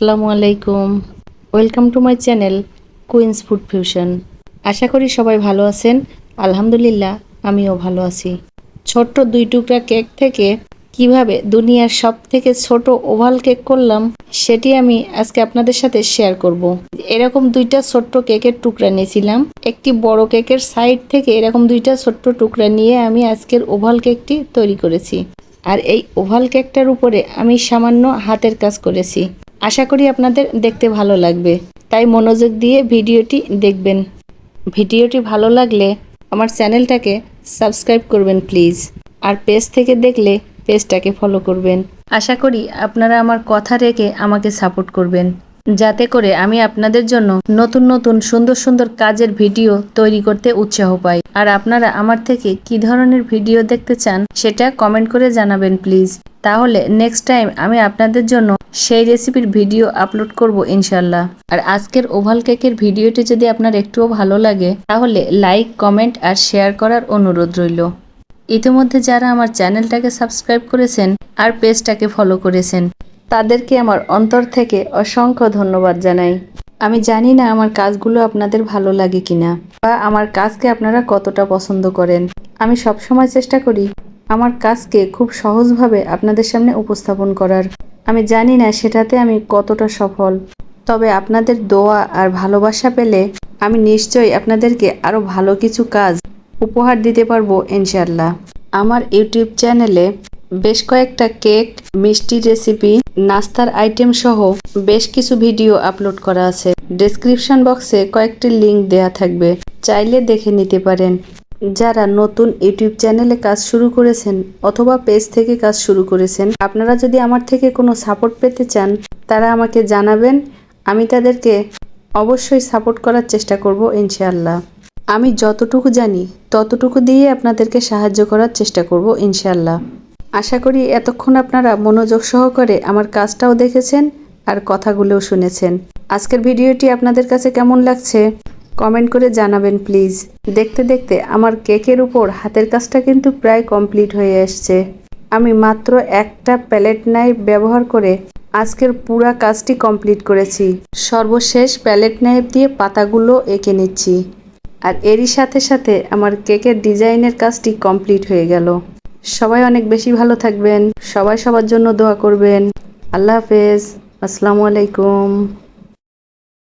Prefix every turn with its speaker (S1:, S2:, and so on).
S1: আসসালামু আলাইকুম। Welcome to my channel Queens Food Fusion আশা করি সবাই ভালো আছেন। আলহামদুলিল্লাহ, আমিও ভালো আছি। ছোট্ট দুই টুকরা কেক থেকে কীভাবে দুনিয়ার সব থেকে ছোট ওভাল কেক করলাম, সেটি আমি আজকে আপনাদের সাথে শেয়ার করব। এরকম দুইটা ছোট্ট কেকের টুকরা নিয়েছিলাম। একটি বড় কেকের সাইড থেকে এরকম দুইটা ছোট্ট টুকরা নিয়ে আমি আজকের ওভাল কেকটি তৈরি করেছি। আর এই ওভাল কেকটার উপরে আমি সামান্য হাতের কাজ করেছি। আশা করি আপনাদের দেখতে ভালো লাগবে। তাই মনোযোগ দিয়ে ভিডিওটি দেখবেন। ভিডিওটি ভালো লাগলে আমার চ্যানেলটাকে সাবস্ক্রাইব করবেন প্লিজ। আর পেজ থেকে দেখলে পেজটাকে ফলো করবেন। আশা করি আপনারা আমার কথা রেখে আমাকে সাপোর্ট করবেন। যাতে করে আমি আপনাদের জন্য নতুন নতুন সুন্দর সুন্দর কাজের ভিডিও তৈরি করতে উৎসাহ পাই। আর আপনারা আমার থেকে কি ধরনের ভিডিও দেখতে চান সেটা কমেন্ট করে জানাবেন প্লিজ। তাহলে নেক্সট টাইম আমি আপনাদের জন্য সেই রেসিপির ভিডিও আপলোড করব ইনশাল্লাহ আর আজকের ওভাল কেকের ভিডিওটি যদি আপনার একটুও ভালো লাগে, তাহলে লাইক কমেন্ট আর শেয়ার করার অনুরোধ রইল। ইতিমধ্যে যারা আমার চ্যানেলটাকে সাবস্ক্রাইব করেছেন আর পেজটাকে ফলো করেছেন তাদেরকে আমার অন্তর থেকে অসংখ্য ধন্যবাদ জানাই। আমি জানি না আমার কাজগুলো আপনাদের ভালো লাগে কিনা, বা আমার কাজকে আপনারা কতটা পছন্দ করেন। আমি সবসময় চেষ্টা করি আমার কাজকে খুব সহজভাবে আপনাদের সামনে উপস্থাপন করার। আমি জানি না সেটাতে আমি কতটা সফল, তবে আপনাদের দোয়া আর ভালোবাসা পেলে আমি নিশ্চয়ই আপনাদেরকে আরও ভালো কিছু কাজ উপহার দিতে পারব ইনশাল্লাহ আমার ইউটিউব চ্যানেলে বেশ কয়েকটা কেক, মিষ্টি রেসিপি নাস্তার আইটেম সহ বেশ কিছু ভিডিও আপলোড করা আছে। ডেসক্রিপশন বক্সে কয়েকটি লিংক দেয়া থাকবে। চাইলে দেখে নিতে পারেন। যারা নতুন ইউটিউব চ্যানেলে কাজ শুরু করেছেন অথবা পেজ থেকে কাজ শুরু করেছেন, আপনারা যদি আমার থেকে কোনো সাপোর্ট পেতে চান, তারা আমাকে জানাবেন। আমি তাদেরকে অবশ্যই সাপোর্ট করার চেষ্টা করব ইনশাআল্লাহ। আমি যতটুকু জানি, ততটুকু দিয়ে আপনাদেরকে সাহায্য করার চেষ্টা করব ইনশাআল্লাহ। আশা করি এতক্ষণ আপনারা মনোযোগ সহকারে আমার কাজটাও দেখেছেন আর কথাগুলোও শুনেছেন। আজকের ভিডিওটি আপনাদের কাছে কেমন লাগছে? কমেন্ট করে জানাবেন, প্লিজ। দেখতে দেখতে আমার কেকের উপর হাতের কাজটা কিন্তু প্রায় কমপ্লিট হয়ে আসছে আমি মাত্র একটা প্যালেট নাইফ ব্যবহার করে আজকের পুরা কাজটি কমপ্লিট করেছি। সর্বশেষ প্যালেট নাইফ দিয়ে পাতাগুলো এঁকে নিচ্ছি। আর এরই সাথে সাথে আমার কেকের ডিজাইনের কাজটি কমপ্লিট হয়ে গেল। সবাই অনেক বেশি ভালো থাকবেন। সবাই সবার জন্য দোয়া করবেন। আল্লাহ হাফেজ। আসসালামু আলাইকুম।